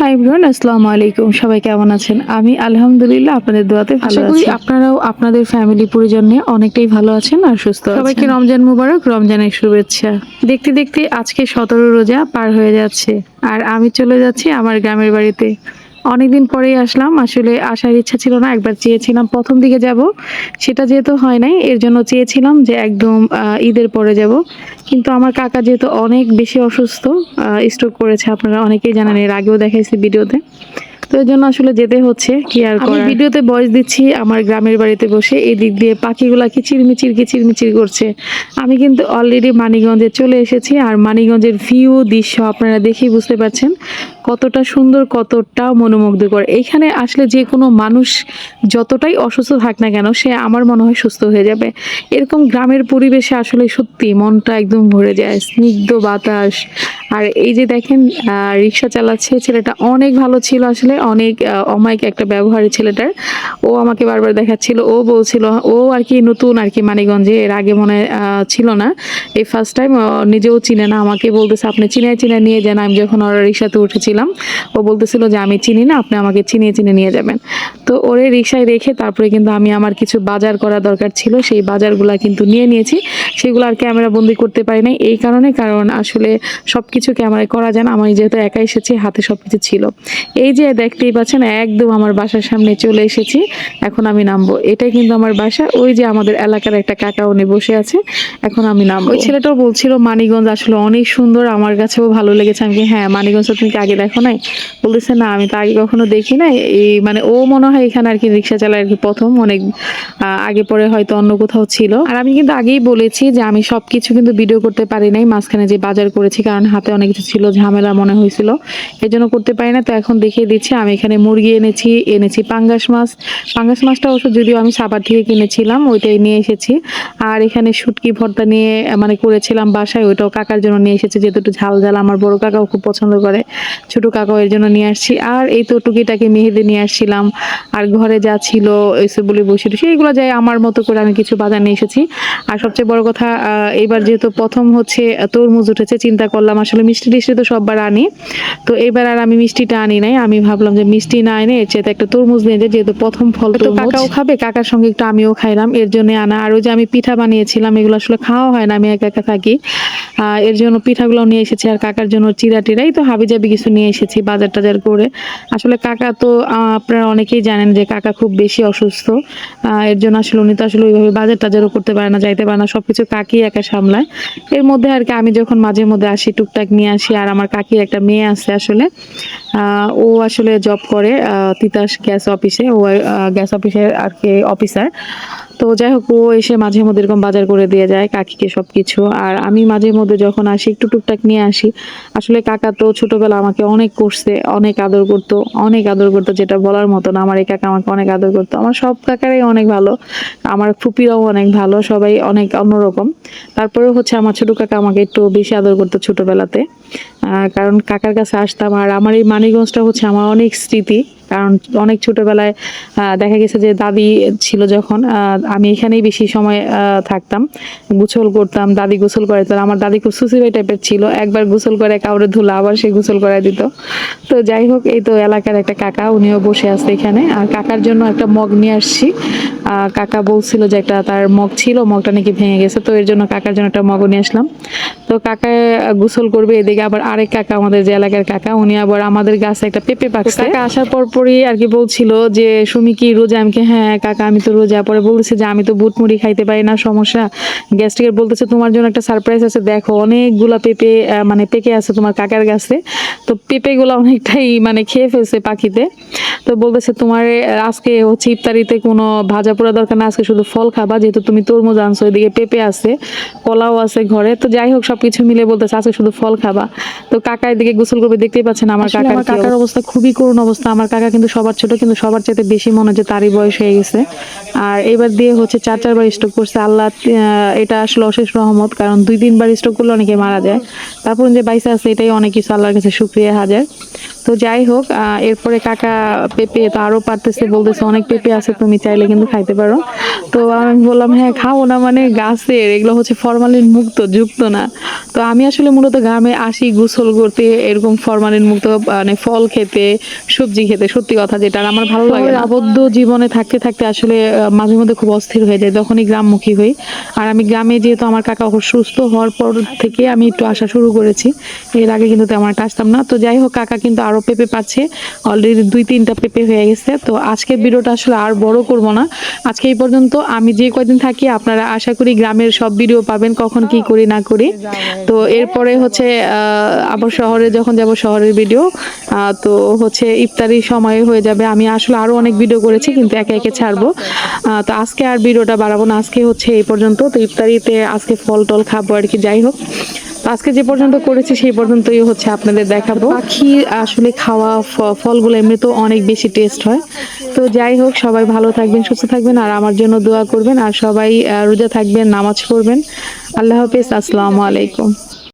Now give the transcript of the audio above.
High ব্রন আসসালামু আলাইকুম। সবাই কেমন আছেন? আমি আলহামদুলিল্লাহ আপনাদের দোয়াতে ভালো আছি। আপনারাও আপনাদের ফ্যামিলি পরিজন নিয়ে অনেকটাই ভালো আছেন আর সুস্থ সবাইকে রমজান মুবারক রমজানের শুভেচ্ছা। দেখতে দেখতে আজকে সতেরো রোজা পার হয়ে যাচ্ছে। আর আমি চলে যাচ্ছি আমার গ্রামের বাড়িতে। অনেকদিন পরেই আসলাম। আসলে আসার ইচ্ছা ছিল না, একবার চেয়েছিলাম প্রথম দিকে যাব। সেটা যেহেতু হয় নাই, এর জন্য চেয়েছিলাম যে একদম ঈদের পরে যাব। কিন্তু আমার কাকা যেহেতু অনেক বেশি অসুস্থ স্ট্রোক করেছে, আপনারা অনেকেই জানেন, এর আগেও দেখাইছি ভিডিওতে। তো এর জন্য আসলে যেতে হচ্ছে কি আর আমি ভিডিওতে বয়স দিচ্ছি আমার গ্রামের বাড়িতে বসে এই দিক দিয়ে পাখিগুলা কিচিরমিচির কিচিরমিচির করছে। আমি কিন্তু অলরেডি মানিগঞ্জে চলে এসেছি আর মানিকগঞ্জের ভিউ দৃশ্য আপনারা দেখেই বুঝতে পারছেন কতটা সুন্দর কতটা মনোমুগ্ধকর। এইখানে আসলে যে কোনো মানুষ যতটাই অসুস্থ থাক না কেন সে আমার মনে হয় সুস্থ হয়ে যাবে। এরকম গ্রামের পরিবেশে আসলে সত্যি মনটা একদম ভরে যায় স্নিগ্ধ বাতাস আর এই যে দেখেন রিক্সা চালাচ্ছে ছেলেটা অনেক ভালো ছিল আসলে অনেক অমায়িক একটা ব্যবহারের ছেলেটার। ও আমাকে বারবার দেখাচ্ছিল ও বলছিল ও আর কি নতুন আর কি মানিগঞ্জে এর আগে মনে হয়, ছিল না। এই ফার্স্ট টাইম নিজেও চিনে না, আমাকে বলতেছে, আপনি চিনে চিনে নিয়ে যান। আমি যখন ওর রিক্সাতে উঠেছিলাম, ও বলতেছিল যে, আমি চিনি না, আপনি আমাকে চিনিয়ে চিনে নিয়ে যাবেন। তো ওরে রিক্সায় রেখে তারপরে কিন্তু আমি আমার কিছু বাজার করা দরকার ছিল, সেই বাজারগুলা কিন্তু নিয়ে নিয়েছি। সেগুলো আর ক্যামেরা বন্দি করতে পারি নাই, এই কারণে, কারণ আসলে সব কিছু ক্যামেরায় করা যায় না। আমি যেহেতু একা এসেছি, হাতে সব কিছু ছিল। এই যে দেখতেই পাচ্ছেন, একদম আমার বাসার সামনে চলে এসেছি, এখন আমি নামবো। এটাই কিন্তু আমার বাসা। ওই যে আমাদের এলাকার একটা কাকা উনি বসে আছে এখন আমি নাম ওই ছেলেটাও বলছিল, মানিকগঞ্জ আসলে অনেক সুন্দর, আমার কাছেও ভালো লেগেছে। আমি হ্যাঁ মানিকগঞ্জ তো তুমি কি আগে দেখো নাই? বলতেছে, না, আমি তো আগে কখনো দেখি নাই। এই মানে ও মনে হয় এখানে আর কি রিক্সা চালায় আর কি প্রথম, অনেক আগে পরে হয়তো অন্য কোথাও ছিল। আর আমি কিন্তু আগেই বলেছি যে আমি সবকিছু কিন্তু ভিডিও করতে পারি নাই, মাঝখানে যে বাজার করেছি, কারণ হাতে অনেক কিছু ছিল, ঝামেলা মনে হয়েছিল এই জন্য করতে পারি না। তো এখন দেখিয়ে দিচ্ছি, আমি এখানে মুরগি এনেছি এনেছি পাঙ্গাস মাছ। পাঙ্গাস মাছটা অবশ্য যদিও আমি সাবার থেকে কিনেছিলাম, ওইটাই নিয়ে এসেছি। আর এখানে শুটকি ভর্তা নিয়ে মানে করেছিলাম বাসায় ওইটাও কাকার জন্য নিয়ে এসেছি। যেহেতু একটু ঝাল ঝাল আমার বড় কাকাও খুব পছন্দ করে ছোট কাকাও এর জন্য নিয়ে আসছি। আর এই তো টুকিটাকে মেহেদি নিয়ে আসছিলাম। আর ঘরে যা ছিল এসে বলে বসে টসে এইগুলো যাই আমার মতো করে আমি কিছু বাজার নিয়ে এসেছি। আর সবচেয়ে বড় কথা আহ, এইবার যেহেতু প্রথম হচ্ছে তরমুজ উঠেছে চিন্তা করলাম আসলে মিষ্টি টিষ্টি তো সববার আনি। তো এবার আর আমি মিষ্টিটা আনি নাই। আমি ভাবলাম যে মিষ্টি না এনে এর চেয়ে একটা তরমুজ নিয়ে যাই যেহেতু প্রথম ফল তো কাকাও খাবে কাকার সঙ্গে একটু আমিও খাইলাম এর জন্য আনা। আর ওই যে আমি পিঠা বানিয়েছিলাম এগুলো আসলে খাওয়া হয় না, আমি একা একা থাকি। এর জন্য পিঠাগুলো নিয়ে এসেছি আর কাকার জন্য চিরা টিরাই তো হাবি জাবি কিছু নিয়ে এসেছি বাজার টাজার করে। আসলে কাকা তো আপনারা অনেকেই জানেন যে কাকা খুব বেশি অসুস্থ। এর জন্য আসলে উনি তো আসলে ওইভাবে বাজার টাজারও করতে পারে না, যাইতে পারে না সব কিছু কাকি একা সামলায়। এর মধ্যে আর কি আমি যখন মাঝে মধ্যে আসি, টুকটাক নিয়ে আসি, আর আমার কাকির একটা মেয়ে আছে আসলে ও আসলে জব করে তিতাস গ্যাস অফিসে ও গ্যাস অফিসের আর কি অফিসার তো যাই হোক, ও এসে মাঝে মধ্যে এরকম বাজার করে দিয়ে যায় কাকিকে সব কিছু আর আমি মাঝে মধ্যে যখন আসি, একটু টুকটাক নিয়ে আসি, আসলে কাকা তো ছোটবেলা আমাকে অনেক করছে, অনেক আদর করতো, অনেক আদর করতো, যেটা বলার মতো না। আমার এই কাকা আমাকে অনেক আদর করতো। আমার সব কাকারাই অনেক ভালো, আমার ফুপিরাও অনেক ভালো, সবাই অনেক অন্যরকম। তারপরেও হচ্ছে আমার ছোট কাকা আমাকে একটু বেশি আদর করতো ছোটবেলাতে। কারণ কাকার কাছে আসতাম, আর আমার এই মানিকগঞ্জটা হচ্ছে আমার অনেক স্মৃতি। কারণ অনেক ছোটবেলায় দেখা গেছে যে দাদি ছিল যখন আমি এখানেই বেশি সময় থাকতাম, গোসল করতাম, দাদি গোসল করাইতো আর আমার দাদি খুব সুসিবাই টাইপের ছিল, একবার গোসল করে কাউরে ধুলা, আবার সে গোসল করাই দিত। তো যাই হোক, এই তো এলাকার একটা কাকা, উনিও বসে আছে এখানে, আর কাকার জন্য একটা মগ নিয়ে আসছি। কাকা বলছিল যে একটা তার মগ ছিল, মগটা নাকি ভেঙে গেছে, তো এর জন্য কাকার জন্য একটা মগ নিয়ে আসলাম। তো কাকা গোসল করবে, এদিকে আবার আরেক কাকা, আমাদের যে এলাকার কাকা, উনি আবার আমাদের গাছে একটা পেঁপে পাকছে। কাকা আসার পর পরই আর কি বলছিল যে, সুমি কি রোজা? আমি হ্যাঁ কাকা, আমি তো রোজা। পরে বলতেছে যে, আমি তো বুট মুড়ি খাইতে পারি না, সমস্যা। গ্যাস্ট্রিকের বলতেছে, তোমার জন্য একটা সারপ্রাইজ আছে, দেখো, অনেকগুলা পেঁপে মানে পেকে আছে তোমার কাকার গাছে। তো পেঁপেগুলো অনেকটাই মানে খেয়ে ফেলছে পাখিতে। তো বলতেছে তোমার আজকে হচ্ছে ইফতারিতে কোনো ভাজা পোড়া দরকার না আজকে শুধু ফল খাবা যেহেতু তুমি তরমুজ আনছো এদিকে পেঁপে আছে কলাও আছে ঘরে তো যাই হোক সবকিছু মিলে বলতেছে আজকে শুধু ফল খাবা। তো কাকা এদিকে গোসল করবে দেখতেই পাচ্ছেন আমার কাকা কাকার অবস্থা। খুবই করুণ অবস্থা আমার কাকা কিন্তু সবার ছোট কিন্তু সবার চাইতে বেশি মনে হচ্ছে তারই বয়স হয়ে গেছে। আর এবার দিয়ে হচ্ছে চার চারবার স্ট্রোক করছে আল্লাহ আহ, এটা আসলে অশেষ রহমত কারণ দুই তিনবার স্ট্রোক করলে অনেকে মারা যায়। তারপর যে বাইসা আছে এটাই অনেক কিছু আল্লাহর কাছে শুক্রিয়া হাজার। তো যাই হোক এরপরে কাকা পেঁপে তো আরও পারতেছে, বলতেছে অনেক পেঁপে আছে, তুমি চাইলে কিন্তু খাইতে পারো। তো আমি বললাম হ্যাঁ খাব না মানে গাছের, এগুলো হচ্ছে ফরমালিন মুক্ত, যুক্ত না। তো আমি আসলে মূলত গ্রামে আসি গোসল করতে, এরকম ফরমালিন মুক্ত মানে ফল খেতে, সবজি খেতে, সত্যি কথা যেটা আমার ভালো লাগে আবদ্ধ জীবনে থাকতে থাকতে আসলে মাঝে মধ্যে খুব অস্থির হয়ে যায় তখনই গ্রামমুখী হই। আর আমি গ্রামে যেহেতু আমার কাকা সুস্থ হওয়ার পর থেকে আমি একটু আসা শুরু করেছি, এর আগে কিন্তু তেমন একটা আসতাম না। তো যাই হোক, কাকা কিন্তু আরও পেঁপে পাচ্ছে অলরেডি দুই তিনটা পেঁপে হয়ে গেছে। তো আজকে ভিডিওটা আসলে আর বড় করব না। আজকে এই পর্যন্ত আমি যে কয়দিন থাকি, আপনারা আশা করি গ্রামের সব ভিডিও পাবেন, কখন কি করি, না করি। তো এরপরে হচ্ছে আবার শহরে যখন যাব, শহরের ভিডিও তো হচ্ছে ইফতারির সময় হয়ে যাবে। আমি আসলে আরও অনেক ভিডিও করেছি, কিন্তু একে একে ছাড়বো। তো আজকে আর ভিডিওটা বাড়াবো না। আজকে হচ্ছে এই পর্যন্ত। তো ইফতারিতে আজকে ফল টল খাব আর কি, যাই হোক। আজকে যে পর্যন্ত করেছি, সেই পর্যন্তই হচ্ছে আপনাদের দেখাবো। পাখি আসলে খাওয়া ফলগুলো এমনিতেও অনেক বেশি টেস্ট হয়। তো যাই হোক, সবাই ভালো থাকবেন, সুস্থ থাকবেন, আর আমার জন্য দোয়া করবেন, আর সবাই রোজা থাকবেন, নামাজ পড়বেন। আল্লাহ হাফিজ, আসসালামু আলাইকুম।